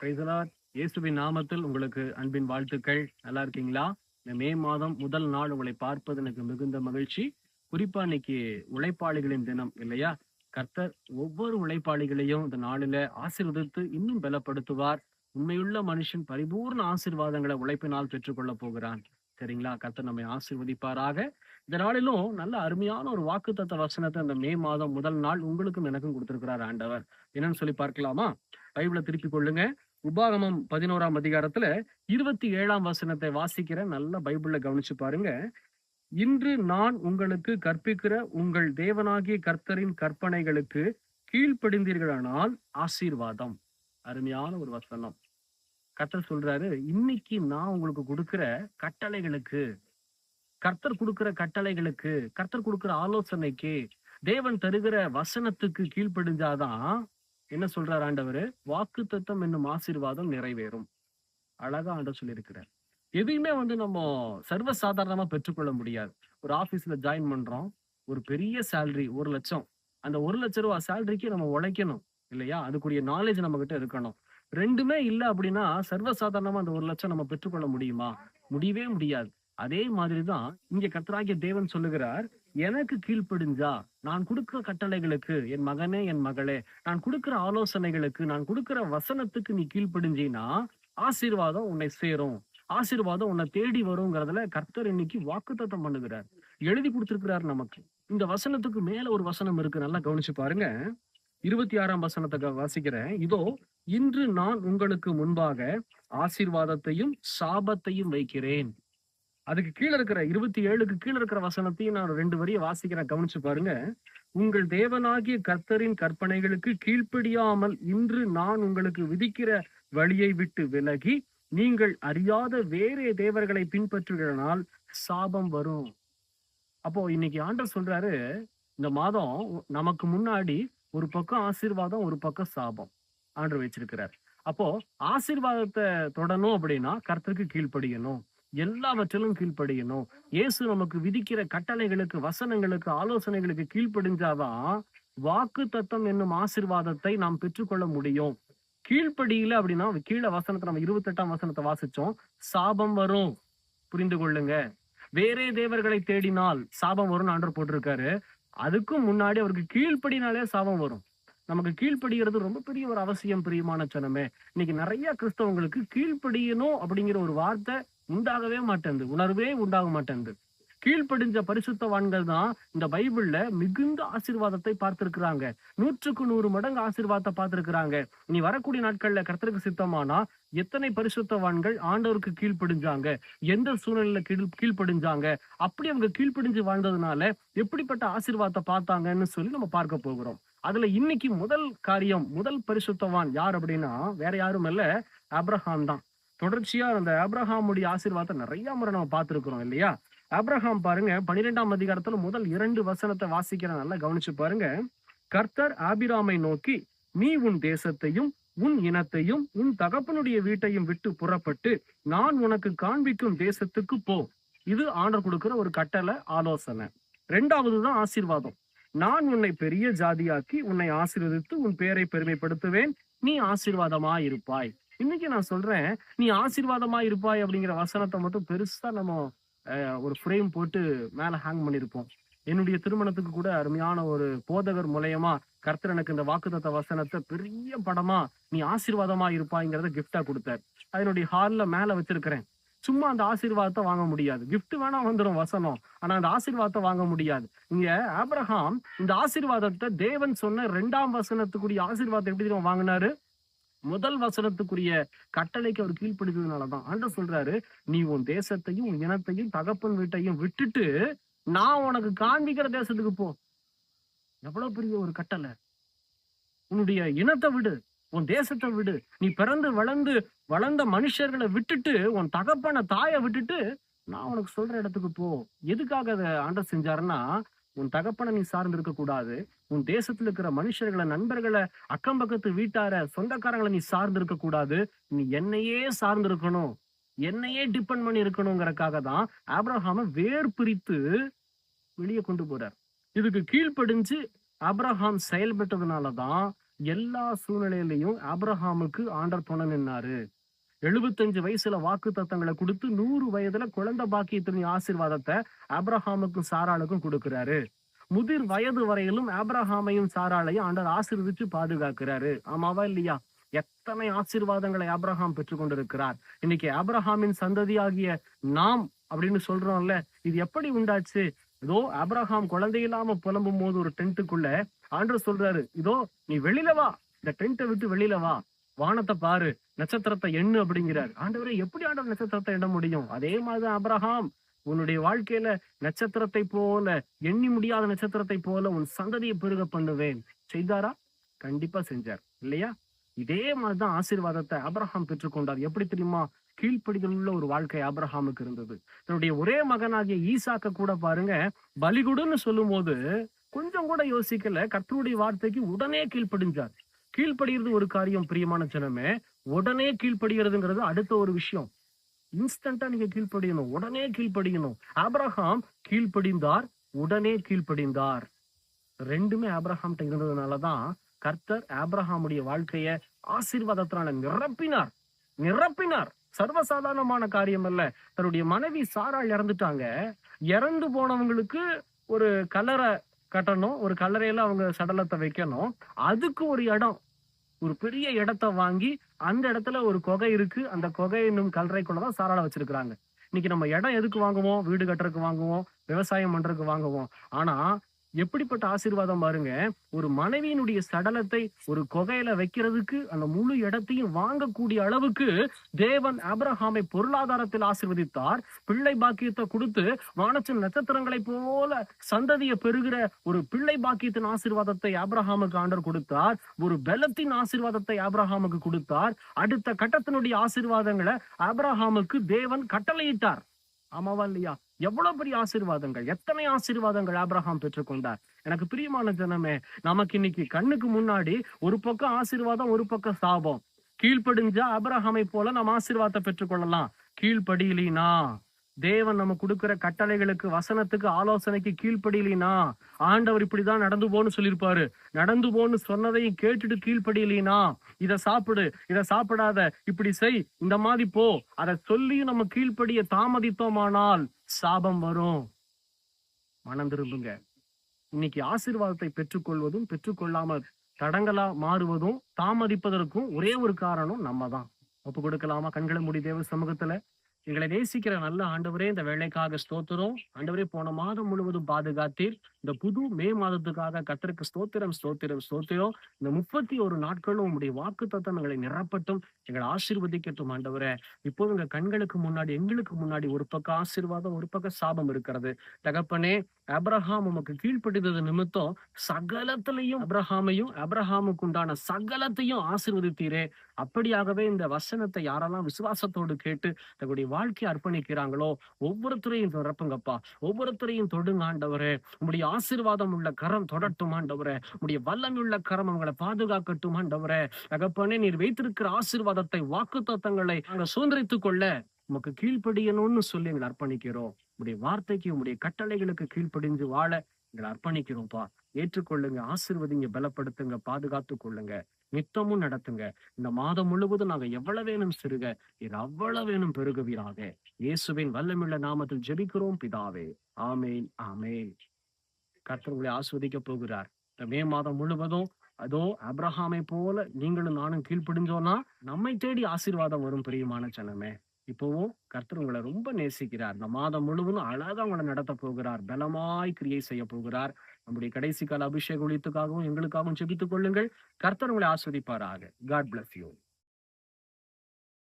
Praise the Lord இயேசுவின் நாமத்தில் உங்களுக்கு அன்பின் வாழ்த்துக்கள். நல்லா இருக்கீங்களா? இந்த மே மாதம் முதல் நாள் உங்களை பார்ப்பது எனக்கு மிகுந்த மகிழ்ச்சி. குறிப்பா இன்னைக்கு உழைப்பாளிகளின் தினம் இல்லையா? கர்த்தர் ஒவ்வொரு உழைப்பாளிகளையும் இந்த நாளில ஆசீர்வதித்து இன்னும் பலப்படுத்துவார். உண்மையுள்ள மனுஷன் பரிபூர்ண ஆசீர்வாதங்களை உழைப்பினால் பெற்றுக்கொள்ள போகிறான். சரிங்களா? கர்த்தர் நம்மை ஆசீர்வதிப்பாராக. இந்த நாளிலும் நல்ல அருமையான ஒரு வாக்குத்தத்த வசனத்தை இந்த மே மாதம் முதல் நாள் உங்களுக்கும் எனக்கும் கொடுத்திருக்கிறார் ஆண்டவர். என்னன்னு சொல்லி பார்க்கலாமா? பைபிளை திருப்பிக் கொள்ளுங்க. உபாகமம் பதினோராம் அதிகாரத்துல இருபத்தி ஏழாம் வசனத்தை வாசிக்கிற நல்ல பைபிள்ல கவனிச்சு பாருங்க. இன்று நான் உங்களுக்கு கற்பிக்கிற உங்கள் தேவனாகிய கர்த்தரின் கற்பனைகளுக்கு கீழ்ப்படிந்தீர்களானால் ஆசீர்வாதம். அருமையான ஒரு வசனம். கர்த்தர் சொல்றாரு இன்னைக்கு நான் உங்களுக்கு கொடுக்கிற கட்டளைகளுக்கு கர்த்தர் கொடுக்கிற கட்டளைகளுக்கு கர்த்தர் கொடுக்கிற ஆலோசனைக்கு தேவன் தருகிற வசனத்துக்கு கீழ்ப்படிஞ்சாதான் என்ன சொல்றார் ஆண்டவர்? வாக்கு தத்தம் என்னும் ஆசீர்வாதம் நிறைவேறும். அழகா ஆண்டவர் சொல்லியிருக்கிறார். எதையுமே வந்து நம்ம சர்வசாதாரணமா பெற்றுக்கொள்ள முடியாது. ஒரு ஆபீஸ்ல ஜாயின் பண்றோம் ஒரு பெரிய சேலரி ஒரு லட்சம். அந்த ஒரு லட்ச ரூபா சேலரிக்கு நம்ம உழைக்கணும் இல்லையா? அதுக்குரிய நாலேஜ் நம்ம கிட்ட இருக்கணும். ரெண்டுமே இல்ல அப்படின்னா சர்வசாதாரணமா அந்த ஒரு லட்சம் நம்ம பெற்றுக்கொள்ள முடியுமா? முடியவே முடியாது. அதே மாதிரிதான் இங்க கத்தராகிய தேவன் சொல்லுகிறார் எனக்கு கீழ்ப்படிஞ்சா நான் கொடுக்கிற கட்டளைகளுக்கு என் மகனே என் மகளே நான் கொடுக்கிற ஆலோசனைகளுக்கு நான் கொடுக்கிற வசனத்துக்கு நீ கீழ்ப்படிஞ்சினா ஆசீர்வாதம் உன்னை சேரும். ஆசீர்வாதம் உன்னை தேடி வருங்கிறதுல கர்த்தர் இன்னைக்கு வாக்குத்தத்தம் பண்ணுகிறார். எழுதி கொடுத்திருக்கிறார் நமக்கு. இந்த வசனத்துக்கு மேல ஒரு வசனம் இருக்கு. நல்லா கவனிச்சு பாருங்க. இருபத்தி ஆறாம் வசனத்தை வாசிக்கிறேன். இதோ இன்று நான் உங்களுக்கு முன்பாக ஆசீர்வாதத்தையும் சாபத்தையும் வைக்கிறேன். அதுக்கு கீழே இருக்கிற இருபத்தி ஏழுக்கு கீழே இருக்கிற வசனத்தையும் நான் ரெண்டு வரியை வாசிக்கிறேன். கவனிச்சு பாருங்க. உங்கள் தேவனாகிய கர்த்தரின் கற்பனைகளுக்கு கீழ்ப்படியாமல் இன்று நான் உங்களுக்கு விதிக்கிற வழியை விட்டு விலகி நீங்கள் அறியாத வேறே தேவர்களை பின்பற்றுகிறனால் சாபம் வரும். அப்போ இன்னைக்கு ஆண்டர் சொல்றாரு இந்த மாதம் நமக்கு முன்னாடி ஒரு பக்கம் ஆசீர்வாதம் ஒரு பக்கம் சாபம். ஆண்டர் வச்சிருக்கிறார். அப்போ ஆசீர்வாதத்தை தொடணும் அப்படின்னா கர்த்தருக்கு கீழ்ப்படியணும். எல்லாவற்றிலும் கீழ்ப்படியணும். இயேசு நமக்கு விதிக்கிற கட்டளைகளுக்கு வசனங்களுக்கு ஆலோசனைகளுக்கு கீழ்ப்படிஞ்சாதான் வாக்கு தத்தம் என்னும் ஆசீர்வாதத்தை நாம் பெற்றுக்கொள்ள முடியும். கீழ்ப்படியில அப்படின்னா கீழே வசனத்தை நம்ம இருபத்தெட்டாம் வசனத்தை வாசிச்சோம். சாபம் வரும். புரிந்து கொள்ளுங்க. வேறே தேவர்களை தேடினால் சாபம் வரும்னு ஆண்டர் போட்டிருக்காரு. அதுக்கும் முன்னாடி அவருக்கு கீழ்ப்படினாலே சாபம் வரும். நமக்கு கீழ்ப்படுகிறது ரொம்ப பெரிய ஒரு அவசியம் பிரியமான சனமே இன்னைக்கு நிறைய கிறிஸ்தவங்களுக்கு கீழ்ப்படியணும் அப்படிங்கிற ஒரு வார்த்தை உண்டாகவே மாட்டேங்குது உணர்வே உண்டாக மாட்டேங்குது கீழ்ப்படிஞ்ச பரிசுத்தவான்கள் தான் இந்த பைபிள்ல மிகுந்த ஆசீர்வாதத்தை பார்த்திருக்கிறாங்க. நூற்றுக்கு நூறு மடங்கு ஆசீர்வாதத்தை பார்த்திருக்கிறாங்க. நீ வரக்கூடிய நாட்கள்ல கர்த்தருக்கு சித்தமானா எத்தனை பரிசுத்தவான்கள் ஆண்டவருக்கு கீழ்ப்படிஞ்சாங்க? எந்த சூழ்நிலையில கீழ் கீழ்ப்படிஞ்சாங்க? அப்படி அவங்க கீழ்ப்படிஞ்சு வாழ்ந்ததுனால எப்படிப்பட்ட ஆசீர்வாதத்தை பார்த்தாங்கன்னு சொல்லி நம்ம பார்க்க போகிறோம். அதுல இன்னைக்கு முதல் காரியம் முதல் பரிசுத்தவான் யார் அப்படின்னா வேற யாரும் இல்ல அப்ரஹாம் தான். தொடர்ச்சியா அந்த ஆப்ரஹாமுடைய ஆசீர்வாதத்தை நிறைய முறை நம்ம பார்த்திருக்கிறோம் இல்லையா? ஆப்ரஹாம் பாருங்க பன்னிரெண்டாம் அதிகாரத்துல முதல் இரண்டு வசனத்தை வாசிக்கிற நல்லா கவனிச்சு பாருங்க. கர்த்தர் ஆபிராமை நோக்கி நீ உன் தேசத்தையும் உன் இனத்தையும் உன் தகப்பனுடைய வீட்டையும் விட்டு புறப்பட்டு நான் உனக்கு காண்பிக்கும் தேசத்துக்கு போ. இது ஆண்டர் கொடுக்கிற ஒரு கட்டளை ஆலோசனை. ரெண்டாவது தான் ஆசீர்வாதம். நான் உன்னை பெரிய ஜாதியாக்கி உன்னை ஆசீர்வதித்து உன் பெயரை பெருமைப்படுத்துவேன். நீ ஆசீர்வாதமா இருப்பாய் இன்னைக்கு நான் சொல்றேன் நீ ஆசீர்வாதமா இருப்பாய் அப்படிங்கிற வசனத்தை மட்டும் பெருசா நம்ம ஒரு ஃப்ரேம் போட்டு மேல ஹேங் பண்ணிருப்போம். என்னுடைய திருமணத்துக்கு கூட அருமையான ஒரு போதகர் மூலயமா கர்த்தர் எனக்கு இந்த வாக்குத்தத்த வசனத்தை பெரிய படமா நீ ஆசீர்வாதமா இருப்பாய்ங்கிறத கிஃப்டா கொடுத்தார். அதனுடைய ஹால்ல மேல வச்சிருக்கிறேன். சும்மா அந்த ஆசீர்வாதத்தை வாங்க முடியாது. கிஃப்ட் வேணா வந்துடும் வசனம் ஆனா அந்த ஆசீர்வாதத்தை வாங்க முடியாது. இங்க ஆப்ரஹாம் இந்த ஆசீர்வாதத்தை தேவன் சொன்ன ரெண்டாம் வசனத்துக்குரிய ஆசீர்வாதத்தை எப்படி தெரியுமா வாங்கினாரு? முதல் வசனத்துக்குரிய கட்டளைக்கு அவர் கீழ்ப்படுத்ததுனாலதான் ஆண்டு சொல்றாரு நீ உன் தேசத்தையும் உன் இனத்தையும் தகப்பன் வீட்டையும் விட்டுட்டு நான் உனக்கு காண்பிக்கிற தேசத்துக்கு போ. எவ்வளவு பெரிய ஒரு கட்டளை. உன்னுடைய இனத்தை விடு உன் தேசத்தை விடு. நீ பிறந்து வளர்ந்து வளர்ந்த மனுஷர்களை விட்டுட்டு உன் தகப்பன தாயை விட்டுட்டு நான் உனக்கு சொல்ற இடத்துக்கு போ. எதுக்காக அதை ஆண்டர் செஞ்சாருன்னா உன் தகப்பனை நீ சார்ந்து இருக்கக்கூடாது. உன் தேசத்துல இருக்கிற மனுஷர்களை நண்பர்களை அக்கம் பக்கத்து வீட்டார சொந்தக்காரங்களை நீ சார்ந்து இருக்கக்கூடாது. நீ என்னையே சார்ந்து இருக்கணும். என்னையே டிபெண்ட் பண்ணி இருக்கணுங்கிறக்காக தான் ஆப்ரஹாம வேர் பிரித்து வெளியே கொண்டு போறார். இதுக்கு கீழ்ப்படிஞ்சு ஆப்ரஹாம் செயல்பட்டதுனாலதான் எல்லா சூழ்நிலையிலையும் அப்ரஹாமுக்கு ஆண்டர் துணை நின்னாரு. எழுபத்தஞ்சு வயசுல வாக்கு தத்தங்களை கொடுத்து நூறு வயதுல குழந்தை பாக்கியத்தின் ஆசீர்வாதத்தை அப்ரஹாமுக்கும் சாராளுக்கும் கொடுக்கிறாரு. முதிர் வயது வரையிலும் ஆபிரஹாமையும் சாராளையும் ஆண்டர் ஆசீர்வதிச்சு பாதுகாக்கிறாரு. ஆமாவா இல்லையா? எத்தனை ஆசீர்வாதங்களை ஆப்ரஹாம் பெற்றுக் கொண்டிருக்கிறார். இன்னைக்கு ஆபிரஹாமின் சந்ததியாகிய நாம் அப்படின்னு சொல்றோம்ல இது எப்படி உண்டாச்சு? இதோ ஆப்ரஹாம் குழந்தை இல்லாம புலம்பும் போது ஒரு டென்ட்டுக்குள்ள ஆண்டர் சொல்றாரு இதோ நீ வெளியில வா. இந்த டென்ட்டை விட்டு வெளியில வா. வானத்தை பாரு நட்சத்திரத்தை எண்ணு அப்படிங்கிறார். ஆண்டவரே எப்படி ஆண்டவர் நட்சத்திரத்தை எண்ண முடியும்? அதே மாதிரிதான் அப்ரஹாம் உன்னுடைய வாழ்க்கையில நட்சத்திரத்தை போல எண்ணி முடியாத நட்சத்திரத்தை போல உன் சந்ததியை பெருக பண்ணுவேன். செய்தாரா? கண்டிப்பா செஞ்சார். இல்லையா? இதே மாதிரிதான் ஆசீர்வாதத்தை அப்ரஹாம் பெற்றுக்கொண்டார். எப்படி தெரியுமா? கீழ்ப்படிதல் உள்ள ஒரு வாழ்க்கை ஆபிரஹாமுக்கு இருந்தது. தன்னுடைய ஒரே மகனாகிய ஈசாக்க கூட பாருங்க பலிகுடுன்னு சொல்லும் போது கொஞ்சம் கூட யோசிக்கல. கர்த்தருடைய வார்த்தைக்கு உடனே கீழ்ப்படிஞ்சார். கீழ்ப்படுகிறது ஒரு காரியம் பிரியமான ஜனமே. உடனே கீழ்ப்படுகிறதுங்கிறது அடுத்த ஒரு விஷயம். இன்ஸ்டண்டா நீங்க கீழ்ப்படியணும். உடனே கீழ்ப்படியணும். ஆப்ரஹாம் கீழ்ப்படிந்தார் உடனே கீழ்ப்படிந்தார். ரெண்டுமே ஆபிரஹாம் இருந்ததுனாலதான் கர்த்தர் ஆப்ரஹாமுடைய வாழ்க்கைய ஆசீர்வாதத்தினால நிரப்பினார். நிரப்பினார். சர்வசாதாரணமான காரியம் அல்ல. தன்னுடைய மனைவி சாரா இறந்துட்டாங்க. இறந்து போனவங்களுக்கு ஒரு கல்லறை கட்டணும். ஒரு கல்லறையில அவங்க சடலத்தை வைக்கணும். அதுக்கு ஒரு இடம். ஒரு பெரிய இடத்த வாங்கி அந்த இடத்துல ஒரு குகை இருக்கு. அந்த குகை என்னும் கல்லறைக்குள்ளதான் சாராள வச்சிருக்கிறாங்க. இன்னைக்கு நம்ம இடம் எதுக்கு வாங்குவோம்? வீடு கட்டுறதுக்கு வாங்குவோம். விவசாயம் பண்றதுக்கு வாங்குவோம். ஆனா எப்படிப்பட்ட ஆசீர்வாதம் பாருங்க. ஒரு மனைவியினுடைய சடலத்தை ஒரு குகையில வைக்கிறதுக்கு அந்த முழு இடத்தையும் வாங்கக்கூடிய அளவுக்கு தேவன் அப்ரஹாமை பொருளாதாரத்தில் ஆசீர்வதித்தார். பிள்ளை பாக்கியத்தை கொடுத்து வானத்தின் நட்சத்திரங்களை போல சந்ததியை பெறுகிற ஒரு பிள்ளை பாக்கியத்தின் ஆசீர்வாதத்தை அப்ரஹாமுக்கு ஆண்டர் கொடுத்தார். ஒரு பலத்தின் ஆசீர்வாதத்தை அப்ரஹாமுக்கு கொடுத்தார். அடுத்த கட்டத்தினுடைய ஆசீர்வாதங்களை அப்ரஹாமுக்கு தேவன் கட்டளையிட்டார். ஆமாவா இல்லையா? எவ்வளவு பெரிய ஆசீர்வாதங்கள்? எத்தனை ஆசீர்வாதங்கள் ஆபிரஹாம் பெற்றுக்கொண்டார்? எனக்கு பிரியமான ஜனமே நமக்கு இன்னைக்கு கண்ணுக்கு முன்னாடி ஒரு பக்கம் ஆசீர்வாதம் ஒரு பக்கம் சாபம். கீழ்ப்படிஞ்சா அபிரஹாமை போல நம்ம ஆசீர்வாதத்தை பெற்றுக்கொள்ளலாம். கீழ்ப்படியிலினா தேவன் நம்ம கொடுக்கிற கட்டளைகளுக்கு வசனத்துக்கு ஆலோசனைக்கு கீழ்ப்படியலினா ஆண்டவர் இப்படிதான் நடந்து போன்னு சொல்லியிருப்பாரு. நடந்து போன்னு சொன்னதையும் கேட்டுட்டு கீழ்ப்படியலினா இதை சாப்பிடு இதை சாப்பிடாத இப்படி செய் இந்த மாதிரி போ. அதை சொல்லியும் நம்ம கீழ்ப்படிய தாமதித்தோமானால் சாபம் வரும். மனம் திரும்புங்க. இன்னைக்கு ஆசீர்வாதத்தை பெற்றுக்கொள்வதும் பெற்றுக்கொள்ளாமல் தடங்களா மாறுவதும் தாமதிப்பதற்கும் ஒரே ஒரு காரணம் நம்ம தான் ஒப்பு கொடுக்கலாமா? கண்களை மூடி தேவ சமூகத்துல. எங்களை நேசிக்கிற நல்ல ஆண்டவரே இந்த வேலைக்காக ஸ்தோத்திரம். ஆண்டவரே போன மாதம் முழுவதும் பாதுகாத்தீர். இந்த புது மே மாதத்துக்காக கத்தருக்கு ஸ்தோத்திரம் ஸ்தோத்திரம் ஸ்தோத்திரம். இந்த முப்பத்தி ஒரு நாட்களும் உங்களுடைய வாக்கு தத்தனங்களை நிரப்பட்டும். எங்களை ஆசீர்வதிக்கட்டும் ஆண்டவரே. இப்போ உங்க கண்களுக்கு முன்னாடி எங்களுக்கு முன்னாடி ஒரு பக்கம் ஆசீர்வாதம் ஒரு பக்கம் சாபம் இருக்கிறது. தகப்பனே அப்ரஹாம் உமக்கு கீழ்ப்படிந்தது நிமித்தம் சகலத்திலையும் அப்ரஹாமையும் அப்ரஹாமுக்கு உண்டான சகலத்தையும் ஆசிர்வதித்தீரே. அப்படியாகவே இந்த வசனத்தை யாரெல்லாம் விசுவாசத்தோடு கேட்டு தங்களுடைய வாழ்க்கையை அர்ப்பணிக்கிறாங்களோ ஒவ்வொருத்தரையும் நிரப்புங்கப்பா ஒவ்வொருத்தரையும் தொடுங்க ஆண்டவரே. உங்களுடைய ஆசீர்வாதம் உள்ள கரம் தொடட்டும் ஆண்டவரே. உங்களுடைய வல்லமுள்ள கரம் அவங்களை பாதுகாக்கட்டும் ஆண்டவரே. தகப்பனே நீர் வைத்திருக்கிற ஆசீர்வாதத்தை வாக்கு தத்தங்களை சுதந்திரித்துக் கொள்ள உமக்கு கீழ்ப்படியணும்னு சொல்லி எங்களை அர்ப்பணிக்கிறோம். உடைய வார்த்தைக்கு உங்களுடைய கட்டளைகளுக்கு கீழ்ப்படிஞ்சு வாழ எங்களை அர்ப்பணிக்கிறோம்ப்பா ஏற்றுக்கொள்ளுங்க ஆசீர்வதிங்க பலப்படுத்துங்க பாதுகாத்து கொள்ளுங்க. நித்தமும் நடத்துங்க. இந்த மாதம் முழுவதும் நாங்க எவ்வளவு வேணும் சிறுக இது அவ்வளவு வேணும் பெருகுவீராக. இயேசுவின் வல்லமுள்ள நாமத்தில் ஜெபிக்கிறோம் பிதாவே. ஆமேன் ஆமேன். கர்த்தர் உங்களை ஆஸ்வதிக்க போகிறார். இந்த மே மாதம் முழுவதும் அதோ அப்ரஹாமை போல நீங்களும் நானும் கீழ்ப்படிஞ்சோம்னா நம்மை தேடி ஆசீர்வாதம் வரும் பிரியமான சனமே இப்போவும் கர்த்தர் உங்களை ரொம்ப நேசிக்கிறார். இந்த மாதம் முழுவதும் அழகா உங்களை நடத்த போகிறார். பலமாய் கிரியை செய்ய போகிறார். நம்முடைய கடைசி கால அபிஷேக ஒழித்துக்காகவும் எங்களுக்காகவும் செபித்துக் கொள்ளுங்கள். கர்த்தர் உங்களை ஆஸ்வதிப்பாராக. God bless you